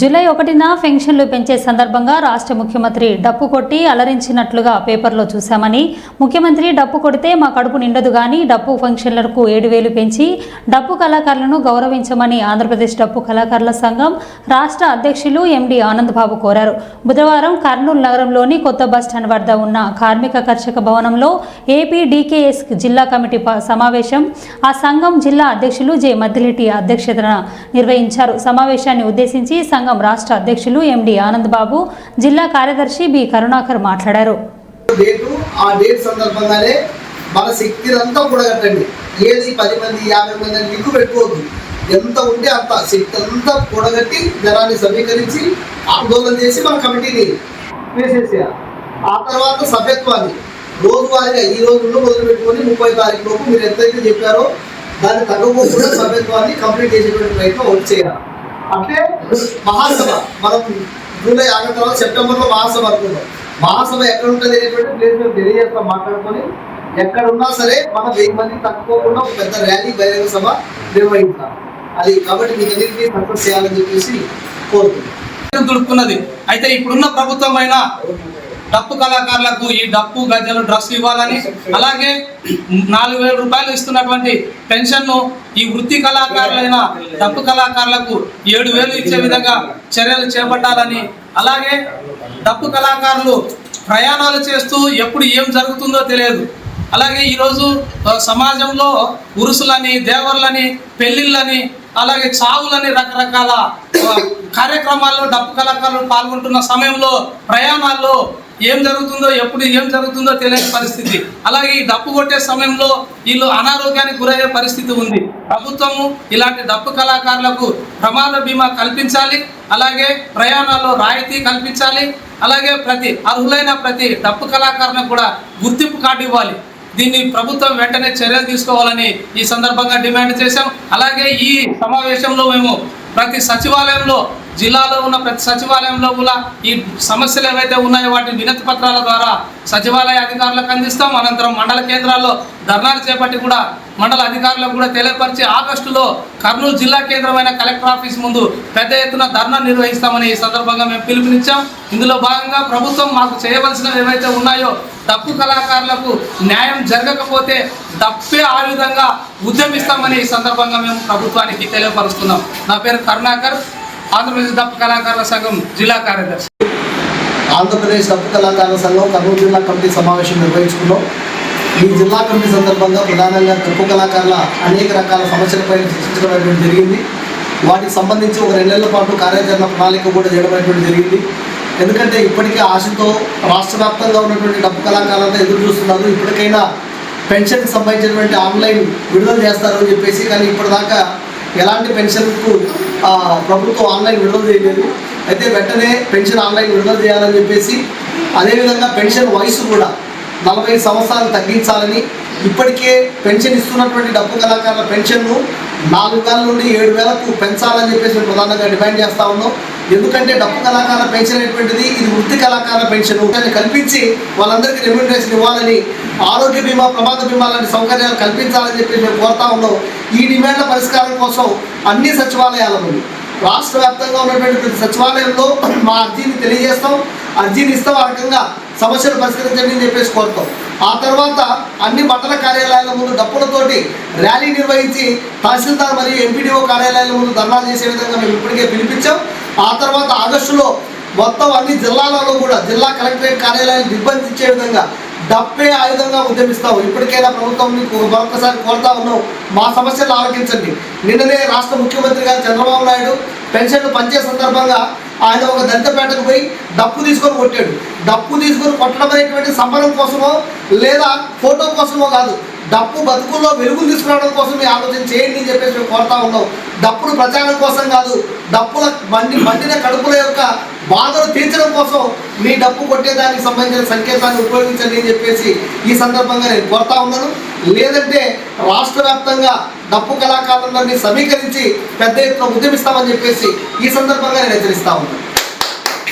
July ఒకటిన పెన్షన్లు పెంచే సందర్భంగా రాష్ట్ర ముఖ్యమంత్రి డప్పు కొట్టి అలరించినట్లుగా పేపర్లో చూశామని ముఖ్యమంత్రి డప్పు కొడితే మా కడుపు నిండదు కానీ డప్పు ఫంక్షన్లకు ఏడు వేలు పెంచి డప్పు కళాకారులను గౌరవించమని ఆంధ్రప్రదేశ్ డప్పు కళాకారుల సంఘం రాష్ట్ర అధ్యక్షులు ఎండి ఆనందబాబు కోరారు. బుధవారం కర్నూలు నగరంలోని కొత్త బస్టాండ్ వద్ద ఉన్న కార్మిక కర్షక భవనంలో ఏపీ డీకేఎస్ జిల్లా కమిటీ సమావేశం ఆ సంఘం జిల్లా అధ్యక్షులు జె. మద్దిరెడ్డి అధ్యక్షతన నిర్వహించారు. సమావేశాన్ని ఉద్దేశించి సంఘం రాష్ట్ర అధ్యక్షులు ఎండి ఆనంద్ బాబు జిల్లా కార్యదర్శి బి కరుణాకర్ మాట్లాడారు. ఆ డేట్ సందర్భంగానే మన శక్తిని కూడగట్టండి ఏది పది మంది యాభై మంది అని దిక్కు పెట్టుకోవద్దు. ఎంత ఉంటే అంత శక్తి అంతా కూడగట్టి జనాన్ని సమీకరించి ఆందోళన చేసి మన కమిటీని వేసేసేయాలి. ఆ తర్వాత సభ్యత్వాన్ని రోజువారీగా ఈ రోజు నుండి మొదలు పెట్టుకొని ముప్పై తారీఖు లోపు మీరు ఎంతైతే చెప్పారో దాన్ని తగ్గకుండా సభ్యత్వాన్ని కంప్లీట్ చేసేటువంటి ప్రయత్నం వచ్చేయాలి అంటే మహాసభ. మనం జూలై ఆగస్టు తర్వాత సెప్టెంబర్లో మహాసభ అనుకుందాం. మహాసభ ఎక్కడ ఉంటుంది అనేటువంటి ప్లేస్ మేము తెలియజేస్తాం మాట్లాడుకొని ఎక్కడ ఉన్నా సరే మనం వెయ్యి మంది తక్కువకుండా ఒక పెద్ద ర్యాలీ బహిరంగ సభ నిర్వహిస్తాం అది కాబట్టి మీకు అన్నింటినీ సక్సెస్ చేయాలని చెప్పేసి కోరుతున్నాం దుడుకున్నది అయితే ఇప్పుడున్న ప్రభుత్వం అయినా డప్పు కళాకారులకు ఈ డప్పు గజ్జలు డ్రగ్స్ ఇవ్వాలని అలాగే నాలుగు వేల రూపాయలు ఇస్తున్నటువంటి పెన్షన్ను ఈ వృత్తి కళాకారులైన డప్పు కళాకారులకు ఏడు వేలు ఇచ్చే విధంగా చర్యలు చేపట్టాలని అలాగే డప్పు కళాకారులు ప్రయాణాలు చేస్తూ ఎప్పుడు ఏం జరుగుతుందో తెలియదు. అలాగే ఈరోజు సమాజంలో ఉరుసులని దేవర్లని పెళ్ళిళ్ళని అలాగే చావులని రకరకాల కార్యక్రమాల్లో డప్పు కళాకారులు పాల్గొంటున్న సమయంలో ప్రయాణాల్లో ఏం జరుగుతుందో ఎప్పుడు ఏం జరుగుతుందో తెలియని పరిస్థితి. అలాగే ఈ డప్పు కొట్టే సమయంలో వీళ్ళు అనారోగ్యానికి గురయ్యే పరిస్థితి ఉంది. ప్రభుత్వము ఇలాంటి డప్పు కళాకారులకు ప్రమాద బీమా కల్పించాలి అలాగే ప్రయాణాల్లో రాయితీ కల్పించాలి అలాగే ప్రతి అర్హులైన ప్రతి డప్పు కళాకారులకు కూడా గుర్తింపు కార్డు ఇవ్వాలి. దీన్ని ప్రభుత్వం వెంటనే చర్యలు తీసుకోవాలని ఈ సందర్భంగా డిమాండ్ చేశాం. అలాగే ఈ సమావేశంలో మేము ప్రతి సచివాలయంలో జిల్లాలో ఉన్న ప్రతి సచివాలయంలో కూడా ఈ సమస్యలు ఏవైతే ఉన్నాయో వాటిని వినతి పత్రాల ద్వారా సచివాలయ అధికారులకు అందిస్తాం. అనంతరం మండల కేంద్రాల్లో ధర్నాలు చేపట్టి కూడా మండల అధికారులకు కూడా తెలియపరిచి ఆగస్టులో కర్నూలు జిల్లా కేంద్రమైన కలెక్టర్ ఆఫీస్ ముందు పెద్ద ఎత్తున ధర్నా నిర్వహిస్తామని ఈ సందర్భంగా మేము పిలుపునిచ్చాం. ఇందులో భాగంగా ప్రభుత్వం మాకు చేయవలసినవి ఏవైతే ఉన్నాయో తప్పు కళాకారులకు న్యాయం జరగకపోతే తప్పే ఆ విధంగా ఉద్యమిస్తామని ఈ సందర్భంగా మేము ప్రభుత్వానికి తెలియపరుస్తున్నాం. నా పేరు కరుణాకర్. ఆంధ్రప్రదేశ్ తప్పు కళాకారుల సంఘం జిల్లా కార్యదర్శి. ఆంధ్రప్రదేశ్ దప్ప కళాకారుల సంఘం కర్నూలు జిల్లా కమిటీ సమావేశం నిర్వహించుకున్నాం. ఈ జిల్లా కమిటీ సందర్భంగా ప్రధానంగా తప్పు కళాకారుల అనేక రకాల సమస్యలపై చర్చించడం అనేటువంటి జరిగింది. వాటికి సంబంధించి ఒక రెండు నెలల పాటు కార్యాచరణ ప్రణాళిక కూడా చేయడం అనేటువంటి జరిగింది. ఎందుకంటే ఇప్పటికే ఆశతో రాష్ట్ర వ్యాప్తంగా ఉన్నటువంటి డబ్బు కళాకారులంతా ఎదురు చూస్తున్నారు. ఇప్పటికైనా పెన్షన్కి సంబంధించినటువంటి ఆన్లైన్ విడుదల చేస్తారు అని చెప్పేసి కానీ ఇప్పటిదాకా ఎలాంటి పెన్షన్కు ప్రభుత్వం ఆన్లైన్ విడుదల చేయలేదు. అయితే వెంటనే పెన్షన్ ఆన్లైన్ విడుదల చేయాలని చెప్పేసి అదేవిధంగా పెన్షన్ వయసు కూడా నలభై సంవత్సరాలు తగ్గించాలని ఇప్పటికే పెన్షన్ ఇస్తున్నటువంటి డబ్బు కళాకారుల పెన్షన్ను నాలుగు వేల నుండి ఏడు వేలకు పెంచాలని చెప్పేసి ప్రధానంగా డిమాండ్ చేస్తా ఉన్నాం. ఎందుకంటే డబ్బు కళాకారుల పెన్షన్ అనేటువంటిది ఇది వృత్తి కళాకారుల పెన్షన్. దాన్ని కల్పించి వాళ్ళందరికీ రెమ్యూనరేషన్ ఇవ్వాలని ఆరోగ్య బీమా ప్రమాద బీమా లాంటి సౌకర్యాలు కల్పించాలని చెప్పి మేము కోరుతా ఉన్నాం. ఈ డిమాండ్ల పరిష్కారం కోసం అన్ని సచివాలయాలను రాష్ట్ర వ్యాప్తంగా ఉన్నటువంటి ప్రతి సచివాలయంలో మా అర్జీని తెలియజేస్తాం. అర్జీని ఇస్తాం ఆ రకంగా సమస్యలు పరిష్కరించండి అని చెప్పేసి కోరుతాం. ఆ తర్వాత అన్ని మండల కార్యాలయాల ముందు డప్పులతోటి ర్యాలీ నిర్వహించి తహసీల్దార్ మరియు ఎంపీడీఓ కార్యాలయాల ముందు ధర్నా చేసే విధంగా మేము ఇప్పటికే పిలిపించాం. ఆ తర్వాత ఆగస్టులో మొత్తం అన్ని జిల్లాలలో కూడా జిల్లా కలెక్టరేట్ కార్యాలయాలు నిర్బంధించే విధంగా డప్పే ఆయుధంగా ఉద్యమిస్తాం ఇప్పటికైనా ప్రభుత్వం మీకు మరొకసారి కోరుతా ఉన్నాం. మా సమస్యలు ఆలోచించండి నిన్ననే రాష్ట్ర ముఖ్యమంత్రి గారు చంద్రబాబు నాయుడు పెన్షన్లు పంచే సందర్భంగా ఆయన ఒక దళితపేటకు పోయి డప్పు తీసుకొని కొట్టాడు. డప్పు తీసుకొని కొట్టడం అనేటువంటి సంబరం కోసమో లేదా ఫోటో కోసమో కాదు. డప్పు బతుకుల్లో వెలుగులు తీసుకురావడం కోసం మీ ఆలోచన చేయండి అని చెప్పేసి మేము కోరుతా ఉన్నాం. డప్పులు ప్రచారం కోసం కాదు డప్పుల మండి మండిన కడుపుల యొక్క బాధలు తీర్చడం కోసం మీ డప్పు కొట్టేదానికి సంబంధించిన సంకేతాన్ని ఉపయోగించండి అని చెప్పేసి ఈ సందర్భంగా నేను కోరుతా ఉన్నాను. లేదంటే రాష్ట్ర వ్యాప్తంగా డప్పు కళాకారులందరినీ సమీకరించి పెద్ద ఎత్తున ఉద్యమిస్తామని చెప్పేసి ఈ సందర్భంగా నేను హెచ్చరిస్తా ఉన్నాను.